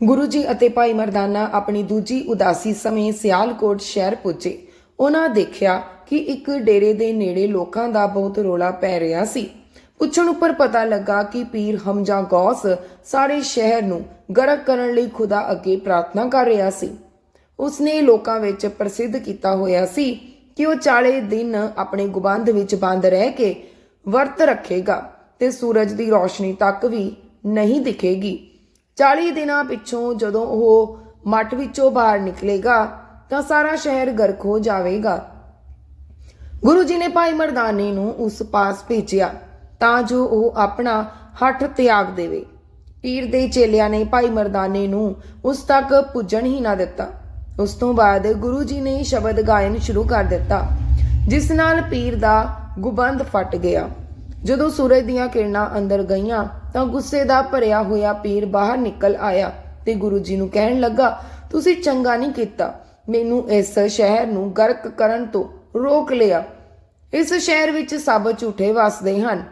ਗੁਰੂ ਜੀ ਅਤੇ ਭਾਈ ਮਰਦਾਨਾ ਆਪਣੀ ਦੂਜੀ ਉਦਾਸੀ ਸਮੇਂ ਸਿਆਲਕੋਟ ਸ਼ਹਿਰ ਪੁੱਜੇ। ਉਹਨਾਂ ਦੇਖਿਆ ਕਿ ਇੱਕ ਡੇਰੇ ਦੇ ਨੇੜੇ ਲੋਕਾਂ ਦਾ ਬਹੁਤ ਰੋਲਾ ਪੈ ਰਿਹਾ ਸੀ। ਪੁੱਛਣ ਉੱਪਰ ਪਤਾ ਲੱਗਾ ਕਿ ਪੀਰ ਹਮਜ਼ਾ ਗੌਸ ਸਾਰੇ ਸ਼ਹਿਰ ਨੂੰ ਗਰਕ ਕਰਨ ਲਈ ਖੁਦਾ ਅੱਗੇ ਪ੍ਰਾਰਥਨਾ ਕਰ ਰਿਹਾ ਸੀ। ਉਸਨੇ ਲੋਕਾਂ ਵਿੱਚ ਪ੍ਰਸਿੱਧ ਕੀਤਾ ਹੋਇਆ ਸੀ ਕਿ ਉਹ 40 ਦਿਨ ਆਪਣੇ ਗੁਬੰਦ ਵਿੱਚ ਬੰਦ ਰਹਿ ਕੇ ਵਰਤ ਰੱਖੇਗਾ ਤੇ ਸੂਰਜ ਦੀ ਰੋਸ਼ਨੀ ਤੱਕ ਵੀ ਨਹੀਂ ਦਿਖੇਗੀ। 40 ਦਿਨਾਂ ਪਿੱਛੋਂ ਜਦੋਂ ਉਹ ਮੱਠ ਵਿੱਚੋਂ ਬਾਹਰ ਨਿਕਲੇਗਾ ਤਾਂ ਸਾਰਾ ਸ਼ਹਿਰ ਗਰਕ ਹੋ ਜਾਵੇਗਾ। ਗੁਰੂ ਜੀ ਨੇ ਭਾਈ ਮਰਦਾਨੇ ਨੂੰ ਉਸ ਪਾਸ ਭੇਜਿਆ ਤਾਂ ਜੋ ਉਹ ਆਪਣਾ ਹੱਠ ਤਿਆਗ ਦੇਵੇ। ਪੀਰ ਦੇ ਚੇਲਿਆਂ ਨੇ ਭਾਈ ਮਰਦਾਨੇ ਨੂੰ ਉਸ ਤੱਕ ਪੁੱਜਣ ਹੀ ਨਾ ਦਿੱਤਾ। ਉਸ ਤੋਂ ਬਾਅਦ ਗੁਰੂ ਜੀ ਨੇ ਸ਼ਬਦ ਗਾਇਨ ਸ਼ੁਰੂ ਕਰ ਦਿੱਤਾ, ਜਿਸ ਨਾਲ ਪੀਰ ਦਾ ਗੁਬੰਦ ਫਟ ਗਿਆ। ਜਦੋਂ ਸੂਰਜ ਦੀਆਂ ਕਿਰਨਾਂ ਅੰਦਰ ਗਈਆਂ ਤਾਂ ਗੁੱਸੇ ਦਾ ਭਰਿਆ ਹੋਇਆ ਪੀਰ ਬਾਹਰ ਨਿਕਲ ਆਇਆ ਤੇ ਗੁਰੂ ਜੀ ਨੂੰ ਕਹਿਣ ਲੱਗਾ, ਤੁਸੀਂ ਚੰਗਾ ਨਹੀਂ ਕੀਤਾ। ਮੈਨੂੰ ਇਸ ਸ਼ਹਿਰ ਨੂੰ ਗਰਕ ਕਰਨ ਤੋਂ ਰੋਕ ਲਿਆ। ਇਸ ਸ਼ਹਿਰ ਵਿੱਚ ਸਭ ਝੂਠੇ ਵਸਦੇ ਹਨ।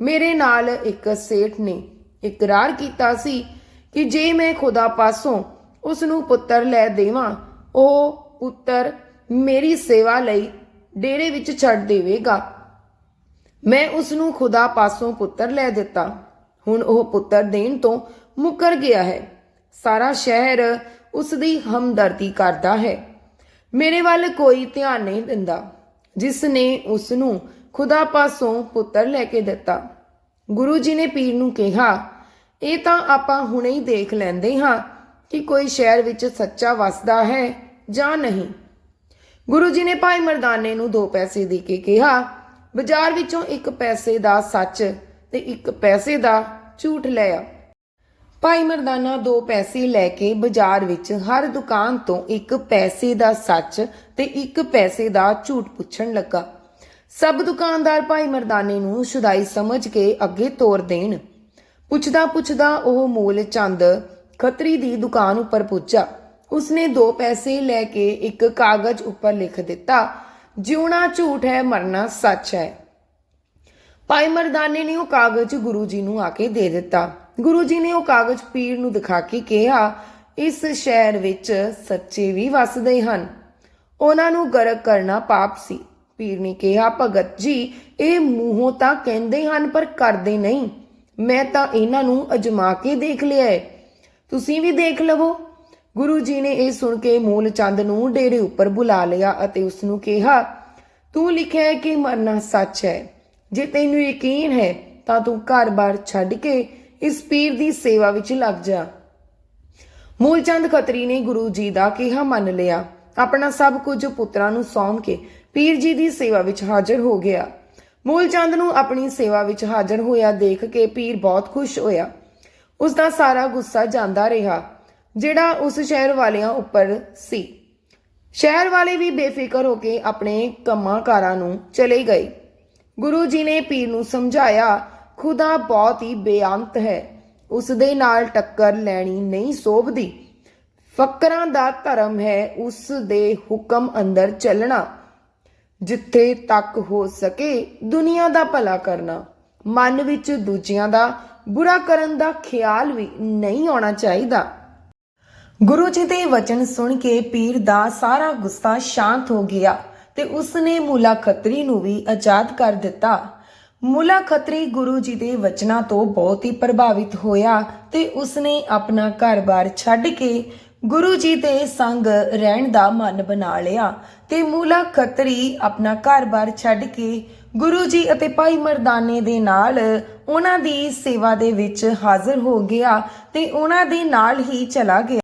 ਮੇਰੇ ਨਾਲ ਇੱਕ ਸੇਠ ਨੇ ਇਕਰਾਰ ਕੀਤਾ ਸੀ ਕਿ ਜੇ ਮੈਂ ਖੁਦਾ ਪਾਸੋਂ ਉਸ ਨੂੰ ਪੁੱਤਰ ਲੈ ਦੇਵਾਂ, ਉਹ ਪੁੱਤਰ ਮੇਰੀ ਸੇਵਾ ਲਈ ਡੇਰੇ ਵਿੱਚ ਛੱਡ ਦੇਵੇਗਾ। ਮੈਂ ਉਸ ਨੂੰ ਖੁਦਾ ਪਾਸੋਂ ਪੁੱਤਰ ਲੈ ਦਿੱਤਾ। ਹੁਣ ਉਹ ਪੁੱਤਰ ਦੇਣ ਤੋਂ ਮੁਕਰ ਗਿਆ ਹੈ। ਸਾਰਾ ਸ਼ਹਿਰ ਉਸ ਦੀ ਹਮਦਰਦੀ ਕਰਦਾ ਹੈ। ਮੇਰੇ ਵੱਲ ਕੋਈ ਧਿਆਨ ਨਹੀਂ ਦਿੰਦਾ, ਜਿਸ ਨੇ ਉਸ ਨੂੰ ਖੁਦਾ ਪਾਸੋਂ ਪੁੱਤਰ ਲੈ ਕੇ ਦਿੱਤਾ। ਗੁਰੂ ਜੀ ਨੇ ਪੀਰ ਨੂੰ ਕਿਹਾ, ਇਹ ਤਾਂ ਆਪਾਂ ਹੁਣੇ ਹੀ ਦੇਖ ਲੈਂਦੇ ਹਾਂ ਕਿ ਕੋਈ ਸ਼ਹਿਰ ਵਿੱਚ ਸੱਚਾ ਵਸਦਾ ਹੈ ਜਾਂ ਨਹੀਂ। ਗੁਰੂ ਜੀ ਨੇ ਭਾਈ ਮਰਦਾਨੇ ਨੂੰ ਦੋ ਪੈਸੇ ਦੇ ਕੇ ਕਿਹਾ ਬਾਜ਼ਾਰ ਵਿੱਚੋਂ ਇੱਕ ਪੈਸੇ ਦਾ ਸੱਚ ਤੇ ਇੱਕ ਪੈਸੇ ਦਾ ਝੂਠ ਲਿਆ ਭਾਈ ਮਰਦਾਨਾ ਦੋ ਪੈਸੇ ਲੈ ਕੇ ਬਾਜ਼ਾਰ ਵਿੱਚ ਹਰ ਦੁਕਾਨ ਤੋਂ ਇੱਕ ਪੈਸੇ ਦਾ ਸੱਚ ਤੇ ਇੱਕ ਪੈਸੇ ਦਾ ਝੂਠ ਪੁੱਛਣ ਲੱਗਾ। ਸਭ ਦੁਕਾਨਦਾਰ ਭਾਈ ਮਰਦਾਨੇ ਨੂੰ ਸ਼ੁਦਾਈ ਸਮਝ ਕੇ ਅੱਗੇ ਤੋਰ ਦੇਣ। ਪੁੱਛਦਾ ਪੁੱਛਦਾ ਉਹ ਮੂਲ ਚੰਦ ਖਤਰੀ ਦੀ ਦੁਕਾਨ ਉੱਪਰ ਪੁੱਜਾ। ਉਸਨੇ ਦੋ ਪੈਸੇ ਲੈ ਕੇ ਇੱਕ ਕਾਗਜ਼ ਉੱਪਰ ਲਿਖ ਦਿੱਤਾ ਜਿਉਣਾ ਝੂਠ ਹੈ, ਮਰਨਾ ਸੱਚ ਹੈ। ਭਾਈ ਮਰਦਾਨੇ ਨੇ ਉਹ ਕਾਗਜ਼ ਗੁਰੂ ਜੀ ਨੂੰ ਆ ਕੇ ਦੇ ਦਿੱਤਾ। ਗੁਰੂ ਜੀ ਨੇ ਉਹ ਕਾਗਜ਼ ਪੀਰ ਨੂੰ ਦਿਖਾ ਕੇ ਕਿਹਾ, ਇਸ ਸ਼ਹਿਰ ਵਿੱਚ ਸੱਚੇ ਵੀ ਵੱਸਦੇ ਹਨ। ਉਹਨਾਂ ਨੂੰ ਗਰਕ ਕਰਨਾ ਪਾਪ ਸੀ। ਪੀਰ ਨੇ ਕਿਹਾ, ਭਗਤ ਜੀ, ਇਹ ਮੂੰਹੋਂ ਤਾਂ ਕਹਿੰਦੇ ਹਨ, ਪਰ ਕਰਦੇ ਨਹੀਂ। ਮੈਂ ਤਾਂ ਇਹਨਾਂ ਨੂੰ ਅਜਮਾ ਕੇ ਦੇਖ ਲਿਆ ਹੈ। ਤੁਸੀਂ ਵੀ ਦੇਖ ਲਵੋ। ਗੁਰੂ ਜੀ ਨੇ ਇਹ ਸੁਣ ਕੇ ਮੂਲ ਚੰਦ ਨੂੰ ਡੇਰੇ ਉੱਪਰ ਬੁਲਾ ਲਿਆ ਅਤੇ ਉਸ ਨੂੰ ਕਿਹਾ, ਤੂੰ ਲਿਖਿਆ ਹੈ ਕਿ ਮਰਨਾ ਸੱਚ ਹੈ। ਜੇ ਤੈਨੂੰ ਯਕੀਨ ਹੈ, ਤਾਂ ਤੂੰ ਘਰ-ਬਾਰ ਛੱਡ ਕੇ ਇਸ ਪੀਰ ਦੀ ਸੇਵਾ ਵਿੱਚ ਲੱਗ ਜਾ। ਮੂਲਚੰਦ ਖੱਤਰੀ ਨੇ ਗੁਰੂ ਜੀ ਦਾ ਕਿਹਾ ਮੰਨ ਲਿਆ। ਆਪਣਾ ਸਭ ਕੁਝ ਪੁੱਤਰਾਂ ਨੂੰ ਸੌਂਪ ਕੇ ਪੀਰ ਜੀ ਦੀ ਸੇਵਾ ਵਿੱਚ ਹਾਜ਼ਰ ਹੋ ਗਿਆ। ਮੂਲਚੰਦ ਨੂੰ ਆਪਣੀ ਸੇਵਾ ਵਿੱਚ ਹਾਜ਼ਰ ਹੋਇਆ ਦੇਖ ਕੇ ਪੀਰ ਬਹੁਤ ਖੁਸ਼ ਹੋਇਆ। ਉਸ ਦਾ ਸਾਰਾ ਗੁੱਸਾ ਜਾਂਦਾ ਰਿਹਾ। ਜਿਹੜਾ ਉਸ ਸ਼ਹਿਰ ਵਾਲਿਆਂ ਉੱਪਰ ਸੀ। ਸ਼ਹਿਰ ਵਾਲੇ ਵੀ ਬੇਫਿਕਰ ਹੋ ਕੇ ਆਪਣੇ ਕੰਮਾਂ ਕਾਰਾਂ ਨੂੰ ਚਲੇ ਗਏ। ਗੁਰੂ ਜੀ ਨੇ ਪੀਰ ਨੂੰ ਸਮਝਾਇਆ, ਖੁਦਾ ਬਹੁਤ ਹੀ ਬੇਅੰਤ ਹੈ। ਉਸ ਦੇ ਨਾਲ ਟੱਕਰ ਲੈਣੀ ਨਹੀਂ ਸੋਭਦੀ। ਫਕਰਾਂ ਦਾ ਧਰਮ ਹੈ ਉਸ ਦੇ ਹੁਕਮ ਅੰਦਰ ਚੱਲਣਾ। ਜਿੱਥੇ ਤੱਕ ਹੋ ਸਕੇ ਦੁਨੀਆ ਦਾ ਭਲਾ ਕਰਨਾ। ਮਨ ਵਿੱਚ ਦੂਜਿਆਂ ਦਾ ਬੁਰਾ ਕਰਨ ਦਾ ਖਿਆਲ ਵੀ ਨਹੀਂ ਆਉਣਾ ਚਾਹੀਦਾ। ਗੁਰੂ ਜੀ ਦੇ ਵਚਨ ਸੁਣ ਕੇ ਪੀਰ ਦਾ ਸਾਰਾ ਗੁੱਸਾ ਸ਼ਾਂਤ ਹੋ ਗਿਆ ਤੇ ਉਸਨੇ ਮੂਲਾ ਖੱਤਰੀ ਨੂੰ ਵੀ ਆਜ਼ਾਦ ਕਰ ਦਿੱਤਾ। ਮੂਲਾ ਖੱਤਰੀ ਗੁਰੂ ਜੀ ਦੇ ਵਚਨਾਂ ਤੋਂ ਬਹੁਤ ਹੀ ਪ੍ਰਭਾਵਿਤ ਹੋਇਆ ਤੇ ਉਸਨੇ ਆਪਣਾ ਘਰ-ਬਾਰ ਛੱਡ ਕੇ ਗੁਰੂ ਜੀ ਦੇ ਸੰਗ ਰਹਿਣ ਦਾ ਮਨ ਬਣਾ ਲਿਆ ਤੇ ਮੂਲਾ ਖੱਤਰੀ ਆਪਣਾ ਘਰ-ਬਾਰ ਛੱਡ ਕੇ ਗੁਰੂ ਜੀ ਅਤੇ ਭਾਈ ਮਰਦਾਨੇ ਦੇ ਨਾਲ ਉਹਨਾਂ ਦੀ ਸੇਵਾ ਦੇ ਵਿੱਚ ਹਾਜ਼ਰ ਹੋ ਗਿਆ ਤੇ ਉਹਨਾਂ ਦੇ ਨਾਲ ਹੀ ਚਲਾ ਗਿਆ।